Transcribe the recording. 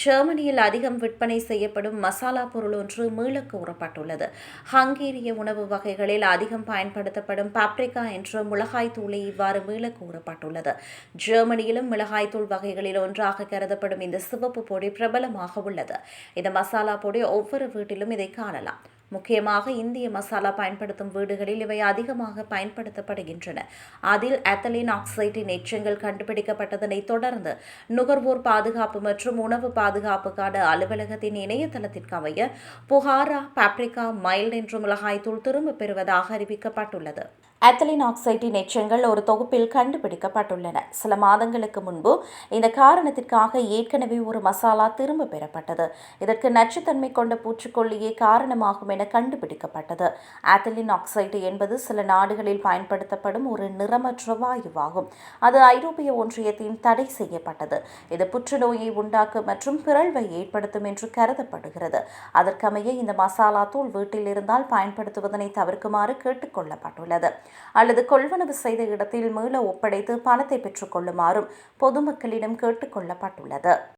ஜெர்மனியில் அதிகம் விற்பனை செய்யப்படும் மசாலா பொருள் ஒன்று மீளக் கூறப்பட்டுள்ளது ஹங்கேரிய உணவு வகைகளில் அதிகம் பயன்படுத்தப்படும் பாப்ரிகா என்ற மிளகாய் தூளை இவ்வாறு மீளக் கூறப்பட்டுள்ளது ஜெர்மனியிலும் மிளகாய் தூள் வகைகளில் ஒன்றாக கருதப்படும் இந்த சிவப்பு பொடி பிரபலமாக உள்ளது. இந்த மசாலா பொடி ஒவ்வொரு வீட்டிலும் இதை காணலாம். முக்கியமாக இந்திய மசாலா பயன்படுத்தும் வீடுகளில் இவை அதிகமாக பயன்படுத்தப்படுகின்றன. அதில் அத்தலின் ஆக்சைட்டின் எச்சங்கள் கண்டுபிடிக்கப்பட்டதனை தொடர்ந்து நுகர்வோர் பாதுகாப்பு மற்றும் உணவு பாதுகாப்புக்கான அலுவலகத்தின் இணையதளத்திற்கு அமைய புகாரா பாப்ரிகா மைல்ட் என்ற மிளகாய்த்தூள் திரும்பப் பெறுவதாக அறிவிக்கப்பட்டுள்ளது. அத்தலின் ஆக்சைட்டின் எச்சங்கள் ஒரு தொகுப்பில் கண்டுபிடிக்கப்பட்டுள்ளன. சில மாதங்களுக்கு முன்பு இந்த காரணத்திற்காக ஏற்கனவே ஒரு மசாலா திரும்ப பெறப்பட்டது. இதற்கு நச்சுத்தன்மை கொண்ட பூச்சிக்கொல்லியே காரணமாகும் என கண்டுபிடிக்கப்பட்டது. ஆத்தலின் ஆக்சைடு என்பது சில நாடுகளில் பயன்படுத்தப்படும் ஒரு நிறமற்ற வாயுவாகும். அது ஐரோப்பிய ஒன்றியத்தின் தடை செய்யப்பட்டது. இது புற்றுநோயை உண்டாக்கும் மற்றும் பிறழ்வை ஏற்படுத்தும் என்று கருதப்படுகிறது. அதற்கமைய இந்த மசாலா தூள் வீட்டில் இருந்தால் பயன்படுத்துவதனை தவிர்க்குமாறு கேட்டுக்கொள்ளப்பட்டுள்ளது அல்லது கொள்வனவு செய்த இடத்தில் மீள ஒப்படைத்து பணத்தை பெற்றுக்கொள்ளுமாறும் பொதுமக்களிடம் கேட்டுக்கொள்ளப்பட்டுள்ளது